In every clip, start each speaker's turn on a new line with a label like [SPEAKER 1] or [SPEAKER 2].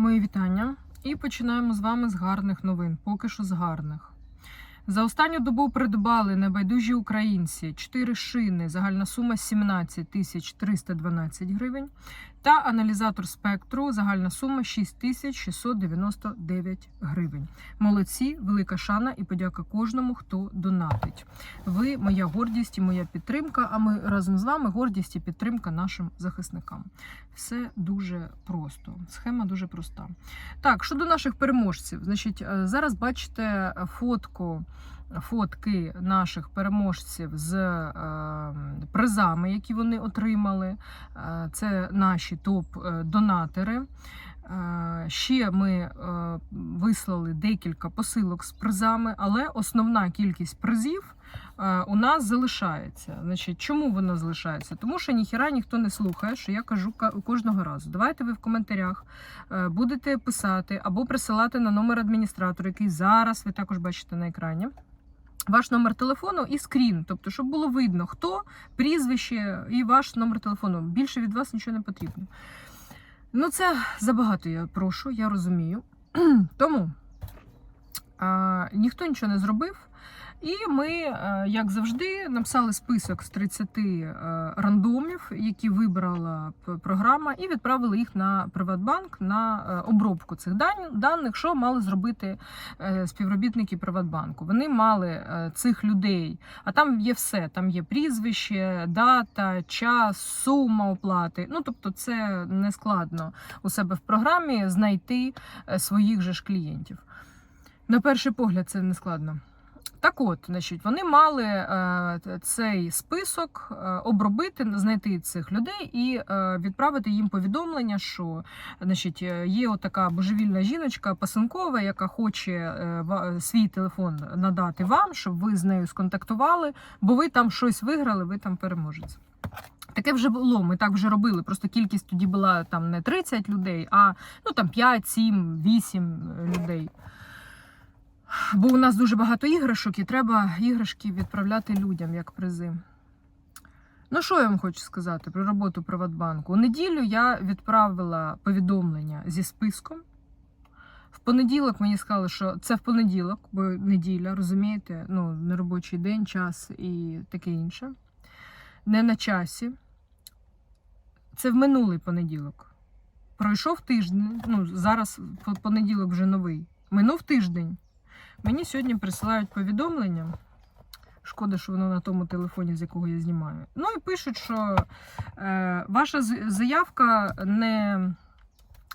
[SPEAKER 1] Мої вітання. І починаємо з вами з гарних новин. Поки що з гарних. За останню добу придбали небайдужі українці 4 шини, загальна сума 17 тисяч 312 гривень, та аналізатор спектру, загальна сума 6 тисяч 699 гривень. Молодці, велика шана і подяка кожному, хто донатить. Ви моя гордість і моя підтримка. А ми разом з вами гордість і підтримка нашим захисникам. Все дуже просто. Схема дуже проста. Так, щодо наших переможців, значить, е, зараз бачите фотку. Фотки наших переможців з е, призами, які вони отримали. Е, це наші топ-донатори. Е, ще ми е, вислали декілька посилок з призами, але основна кількість призів у нас залишається. Значить, чому вона залишається? Тому що ніхіра ніхто не слухає, що я кажу кожного разу. Давайте ви в коментарях будете писати або присилати на номер адміністратора, який зараз ви також бачите на екрані. Ваш номер телефону і скрін, тобто, щоб було видно, хто, прізвище і ваш номер телефону. Більше від вас нічого не потрібно. Ну, це забагато я прошу, я розумію. Тому а, ніхто нічого не зробив. І ми, е, як завжди, написали список з 30 е, рандомів, які вибрала програма, і відправили їх на Приватбанк на е, обробку цих дан- даних, що мали зробити співробітники Приватбанку. Вони мали цих людей, а там є все: там є прізвище, дата, час, сума оплати. Ну тобто, це не складно у себе в програмі знайти своїх же ж клієнтів. На перший погляд, це не складно. Так от, значить, вони мали е, цей список е, обробити, знайти цих людей і е, відправити їм повідомлення, що значить, є отака божевільна жіночка Пасенкова, яка хоче свій телефон надати вам, щоб ви з нею сконтактували, бо ви там щось виграли, ви там переможець. Таке вже було, ми так вже робили. Просто кількість тоді була там не 30 людей, а ну там 5, 7, 8 людей. Бо у нас дуже багато іграшок, і треба іграшки відправляти людям як призи. Ну, що я вам хочу сказати про роботу Приватбанку? У неділю я відправила повідомлення зі списком. В понеділок мені сказали, що це в понеділок, бо неділя, розумієте? Ну, неробочий день, час і таке інше. Не на часі. Це в минулий понеділок. Пройшов тиждень. Ну, зараз понеділок вже новий. Минув тиждень. Мені сьогодні присилають повідомлення. Шкода, що воно на тому телефоні, з якого я знімаю. Ну і пишуть, що е, ваша заявка не,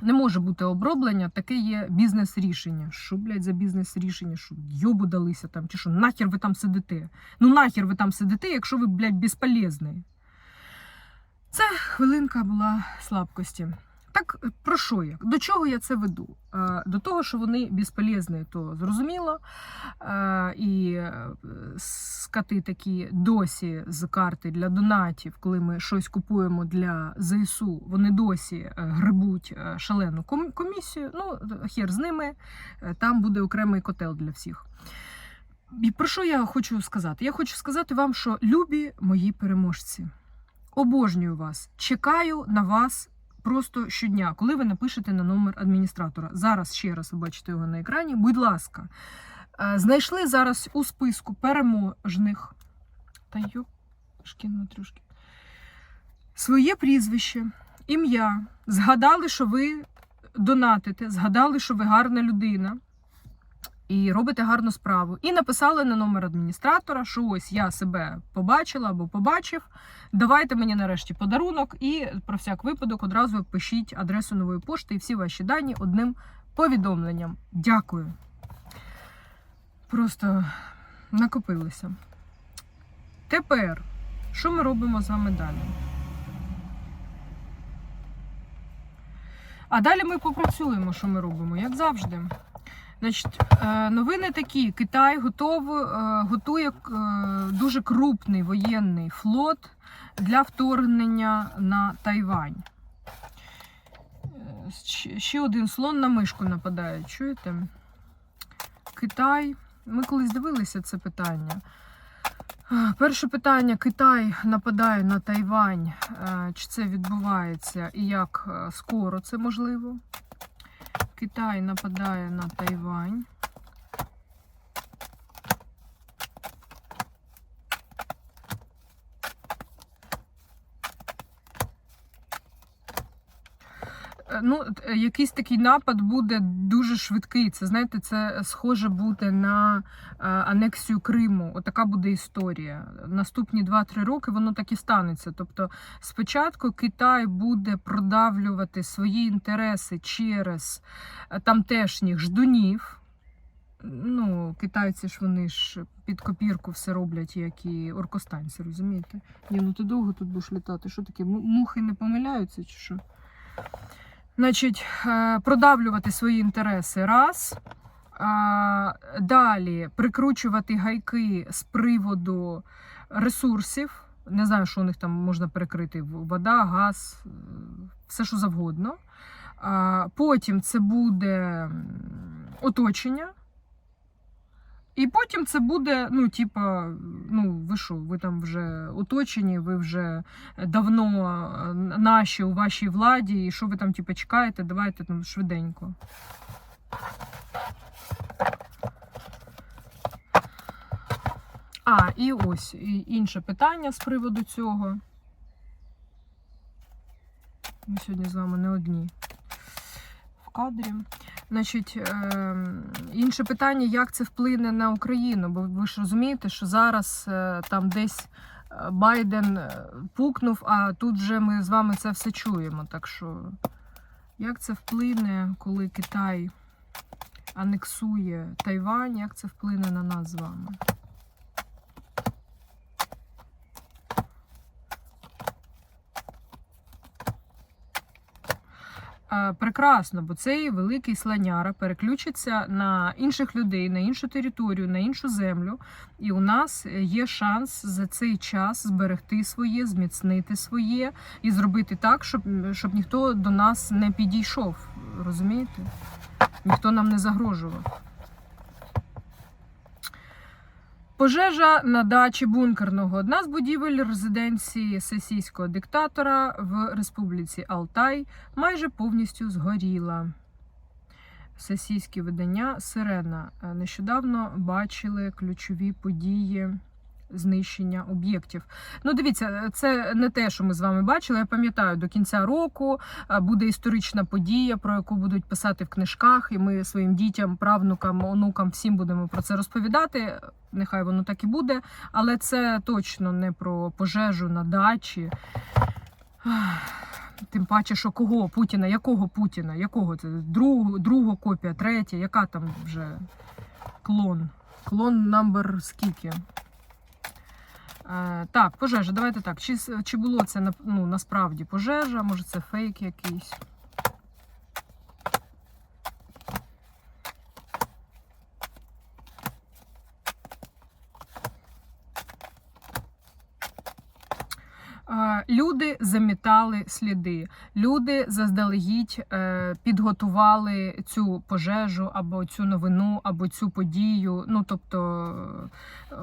[SPEAKER 1] не може бути оброблення, таке є бізнес-рішення. Що, блядь, за бізнес-рішення? Що йобу далися там? Чи що нахер ви там сидите? Ну нахер ви там сидите, якщо ви, блядь, безполезний. Це хвилинка була слабкості. Так про що я? До чого я це веду? Е, До того, що вони безполезні, то зрозуміло. Е, І е, скати такі досі з карти для донатів, коли ми щось купуємо для ЗСУ, вони досі е, грибуть е, шалену комісію. Ну, хер з ними, е, там буде окремий котел для всіх. І про що я хочу сказати? Я хочу сказати вам, що любі мої переможці. Обожнюю вас, чекаю на вас просто щодня, коли ви напишете на номер адміністратора. Зараз ще раз ви бачите його на екрані. Будь ласка, Е, знайшли зараз у списку переможних. Та йоп, трюшки. Своє прізвище, ім'я. Згадали, що ви донатите, згадали, що ви гарна людина. І робите гарну справу. І написали на номер адміністратора, що ось я себе побачила або побачив. Давайте мені нарешті подарунок, і про всяк випадок одразу пишіть адресу нової пошти і всі ваші дані одним повідомленням. Дякую. Просто накопилися. Тепер, що ми робимо з вами далі? А далі ми попрацюємо, що ми робимо, як завжди. Значить, е, новини такі: Китай готов, е, готує е, дуже крупний воєнний флот для вторгнення на Тайвань. Ще- один слон на мишку нападає. Чуєте? Китай. Ми колись дивилися це питання. Перше питання: Китай нападає на Тайвань. Чи це відбувається і як скоро це можливо? Китай нападає на Тайвань. Ну, е, якийсь такий напад буде дуже швидкий. Це знаєте, це схоже буде на е, анексію Криму. Отака буде історія. Наступні 2-3 роки воно так і станеться. Тобто, спочатку Китай буде продавлювати свої інтереси через е, тамтешніх ждунів. Ну, китайці ж вони ж під копірку все роблять, як і оркостанці, розумієте? Ні, ну ти довго тут будеш літати. Що таке? Мухи не помиляються чи що? Значить, е, продавлювати свої інтереси раз. Далі прикручувати гайки з приводу ресурсів. Не знаю, що у них там можна перекрити: вода, газ, е, все що завгодно. Потім це буде оточення. І потім це буде, ну, типа, ну, ви що, ви там вже оточені, ви вже давно е, наші у вашій владі, і що ви там, типа, чекаєте, давайте там швиденько. А, і ось і інше питання з приводу цього. Ми сьогодні з вами не одні в кадрі. Значить, ем, інше питання, як це вплине на Україну? Бо ви ж розумієте, що зараз е, там десь е, Байден е, пукнув, а тут вже ми з вами це все чуємо. Так що, як це вплине, коли Китай анексує Тайвань, як це вплине на нас з вами? Прекрасно, бо цей великий слоняра переключиться на інших людей, на іншу територію, на іншу землю. І у нас є шанс за цей час зберегти своє, зміцнити своє і зробити так, щоб, щоб ніхто до нас не підійшов. Розумієте? Ніхто нам не загрожував. Пожежа на дачі бункерного. Одна з будівель резиденції сесійського диктатора в Республіці Алтай майже повністю згоріла. Сесійські видання Сирена нещодавно бачили ключові події знищення об'єктів. Ну, дивіться, це не те, що ми з вами бачили. Я пам'ятаю, до кінця року е, буде історична подія, про яку будуть писати в книжках, і ми своїм дітям, правнукам, онукам всім будемо про це розповідати. Нехай воно так і буде, але це точно не про пожежу на дачі. Тим паче, що кого Путіна, якого Путіна? Якого це? Друг, друга копія, третя, яка там вже клон? Клон номер скільки? Е, так, пожежа, давайте так. Чи, чи було це ну, насправді пожежа, може це фейк якийсь? Люди замітали сліди. Люди заздалегідь е, підготували цю пожежу або цю новину, або цю подію. Ну тобто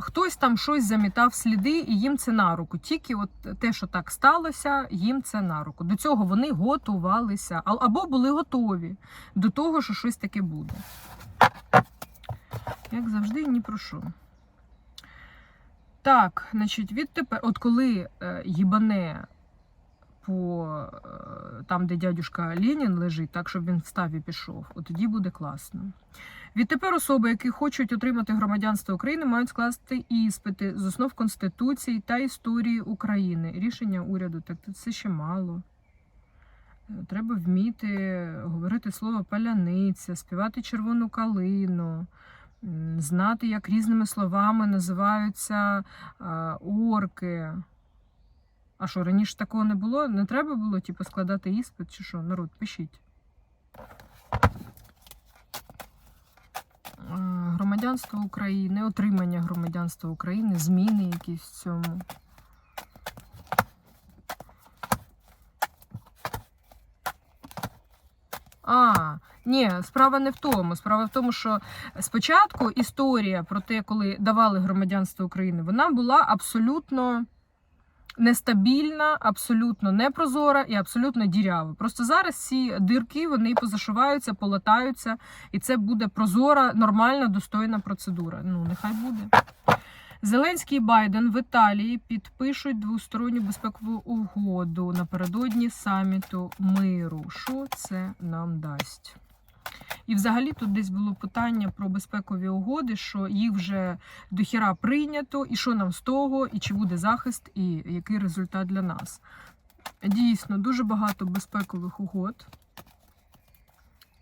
[SPEAKER 1] хтось там щось замітав сліди, і їм це на руку. Тільки от те, що так сталося, їм це на руку. До цього вони готувалися або були готові до того, що щось таке буде. Як завжди, ні про що. Так, значить, відтепер, от коли е, їбане по е, там, де дядюшка Ленін лежить, так щоб він встав і пішов, от тоді буде класно. Відтепер особи, які хочуть отримати громадянство України, мають скласти іспити з основ Конституції та історії України. Рішення уряду, так це ще мало. Е, Треба вміти говорити слово паляниця, співати червону калину, знати, як різними словами називаються орки. А що, раніше такого не було? Не треба було типу, складати іспит чи що? Народ, пишіть. Громадянство України, отримання громадянства України, зміни якісь в цьому. А, ні, справа не в тому. Справа в тому, що спочатку історія про те, коли давали громадянство України, вона була абсолютно нестабільна, абсолютно непрозора і абсолютно дірява. Просто зараз ці дирки вони позашиваються, полатаються, і це буде прозора, нормальна, достойна процедура. Ну, нехай буде. Зеленський і Байден в Італії підпишуть двосторонню безпекову угоду напередодні саміту миру. Що це нам дасть? І взагалі тут десь було питання про безпекові угоди, що їх вже до хіра прийнято, і що нам з того, і чи буде захист, і який результат для нас. Дійсно, дуже багато безпекових угод.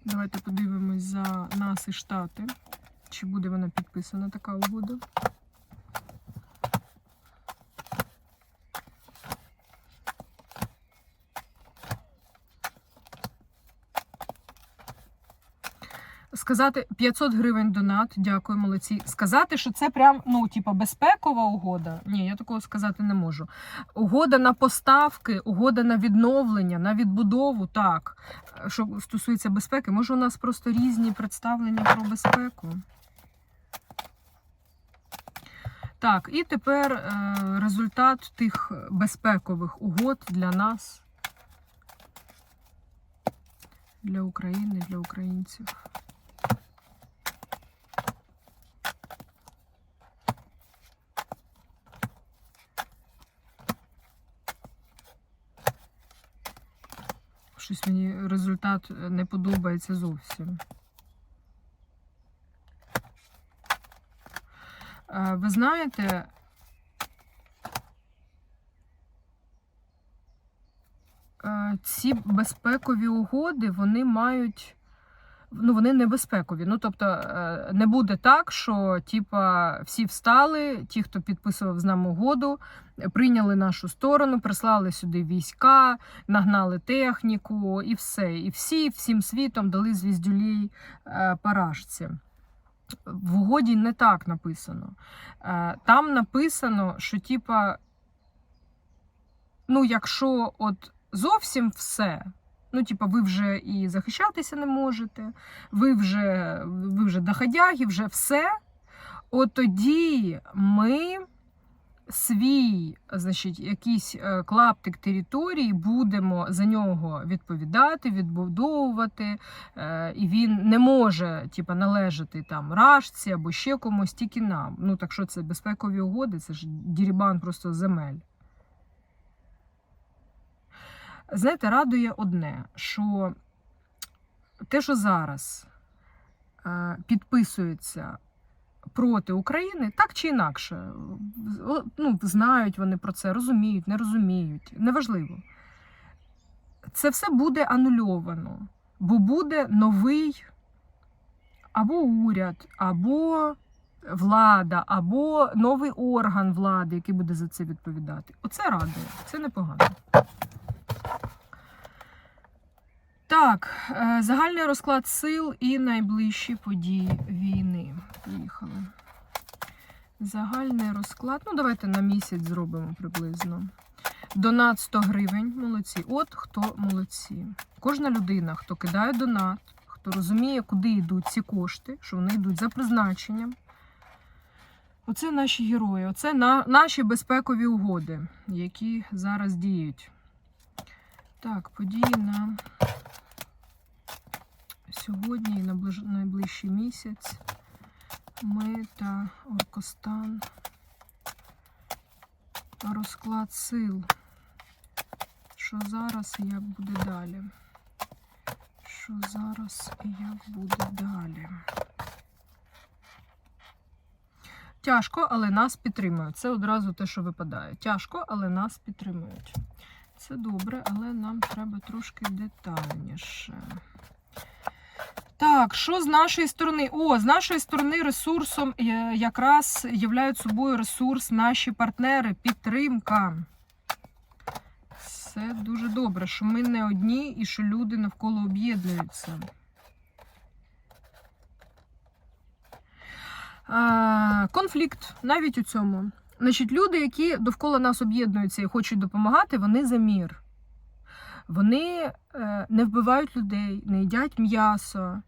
[SPEAKER 1] Давайте подивимось за нас і Штати. Чи буде вона підписана така угода? Сказати 500 гривень донат, дякую, молодці. Сказати, що це прям ну, типа, безпекова угода. Ні, я такого сказати не можу. Угода на поставки, угода на відновлення, на відбудову, так. Що стосується безпеки, може, у нас просто різні представлення про безпеку. Так, і тепер е, результат тих безпекових угод для нас, для України, для українців. Щось мені результат не подобається зовсім. Е, Ви знаєте, е, ці безпекові угоди вони мають. Ну, вони небезпекові. Ну, тобто, е, не буде так, що типа всі встали, ті, хто підписував з нами угоду, прийняли нашу сторону, прислали сюди війська, нагнали техніку і все. І всі всім світом дали звіздюлій е, парашці. В угоді не так написано. Е, Там написано, що типа, ну, якщо от зовсім все. Ну, типа, ви вже і захищатися не можете, ви вже ви вже доходяги, вже все. От тоді ми свій, значить, якийсь е, клаптик території будемо за нього відповідати, відбудовувати, е, і він не може типа, належати там рашці або ще комусь, тільки нам. Ну, так що це безпекові угоди, це ж дірібан просто земель. Знаєте, радує одне, що те, що зараз е, підписується проти України, так чи інакше, ну, знають вони про це, розуміють, не розуміють, неважливо. Це все буде анульовано, бо буде новий або уряд, або влада, або новий орган влади, який буде за це відповідати. Оце радує, це непогано. Так, е, загальний розклад сил і найближчі події війни. Поїхали. Загальний розклад. Ну, давайте на місяць зробимо приблизно. Донат 100 гривень. Молодці. От хто молодці. Кожна людина, хто кидає донат, хто розуміє, куди йдуть ці кошти, що вони йдуть за призначенням. Оце наші герої, оце на, наші безпекові угоди, які зараз діють. Так, події на сьогодні і на найближчий місяць. Ми та Оркостан. Розклад сил. Що зараз і як буде далі? Що зараз і як буде далі? Тяжко, але нас підтримують. Це одразу те, що випадає. Тяжко, але нас підтримують. Це добре, але нам треба трошки детальніше. Так, що з нашої сторони? О, з нашої сторони ресурсом е, якраз являють собою ресурс наші партнери, підтримка. Це дуже добре, що ми не одні і що люди навколо об'єднуються. Конфлікт навіть у цьому. Значить, люди, які довкола нас об'єднуються і хочуть допомагати, вони за мір. Вони е, не вбивають людей, не їдять м'ясо,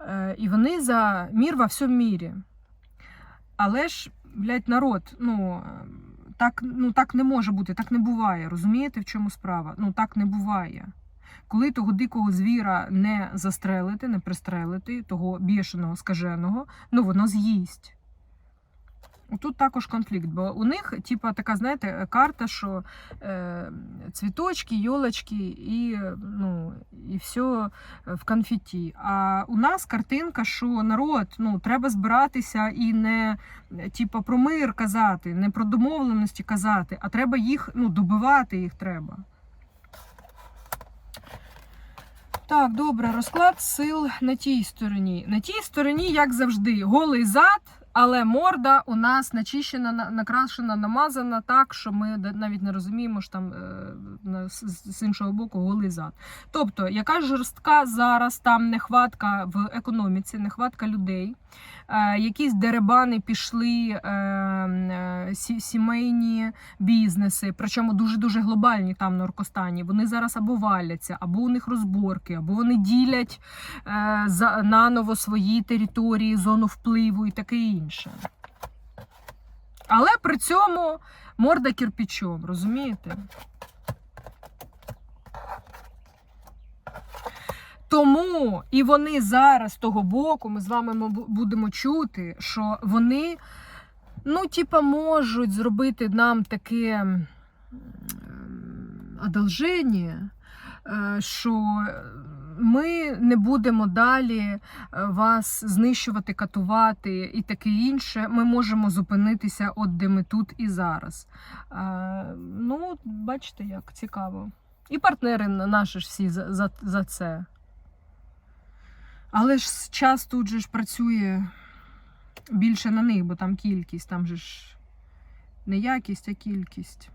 [SPEAKER 1] е, і вони за мір во всьому мірі. Але ж, блядь, народ, ну, так, ну, так не може бути, так не буває. Розумієте, в чому справа? Ну так не буває. Коли того дикого звіра не застрелити, не пристрелити, того бішеного, скаженого, ну воно з'їсть. Тут також конфлікт, бо у них, типа, така, знаєте, карта, що е, цвіточки, йолочки і, ну, і все в конфеті. А у нас картинка, що народ, ну, треба збиратися і не типа, про мир казати, не про домовленості казати, а треба їх, ну, добивати їх треба. Так, добре, розклад сил на тій стороні. На тій стороні, як завжди, голий зад, але морда у нас начищена, на- накрашена, намазана так, що ми навіть не розуміємо, що там е, з, іншого боку голий зад. Тобто, яка жорстка зараз там нехватка в економіці, нехватка людей, е, якісь деребани пішли, е, сі- сімейні бізнеси, причому дуже-дуже глобальні там на Оркостані. Вони зараз або валяться, або у них розборки, або вони ділять за, наново свої території, зону впливу і таке інше. Але при цьому морда кирпичом, розумієте? Тому і вони зараз з того боку, ми з вами будемо чути, що вони, ну, типа, можуть зробити нам таке одолження, е, що ми не будемо далі е, вас знищувати, катувати і таке інше. Ми можемо зупинитися, от де ми тут і зараз. Е, Ну, бачите, як цікаво. І партнери наші ж всі за, за, за це. Але ж час тут же ж працює більше на них, бо там кількість, там же ж не якість, а кількість.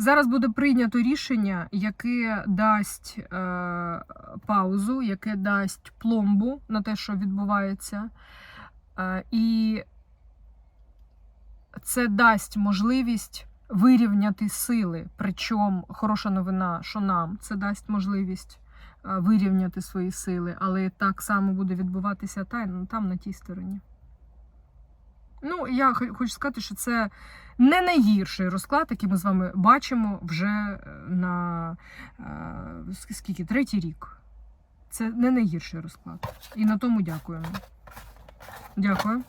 [SPEAKER 1] Зараз буде прийнято рішення, яке дасть е, паузу, яке дасть пломбу на те, що відбувається. Е, і це дасть можливість вирівняти сили. Причому хороша новина, що нам це дасть можливість е, вирівняти свої сили, але так само буде відбуватися там, там на тій стороні. Ну, я хочу сказати, що це не найгірший розклад, який ми з вами бачимо вже е, на е, скільки, третій рік. Це не найгірший розклад. І на тому дякуємо. Дякую.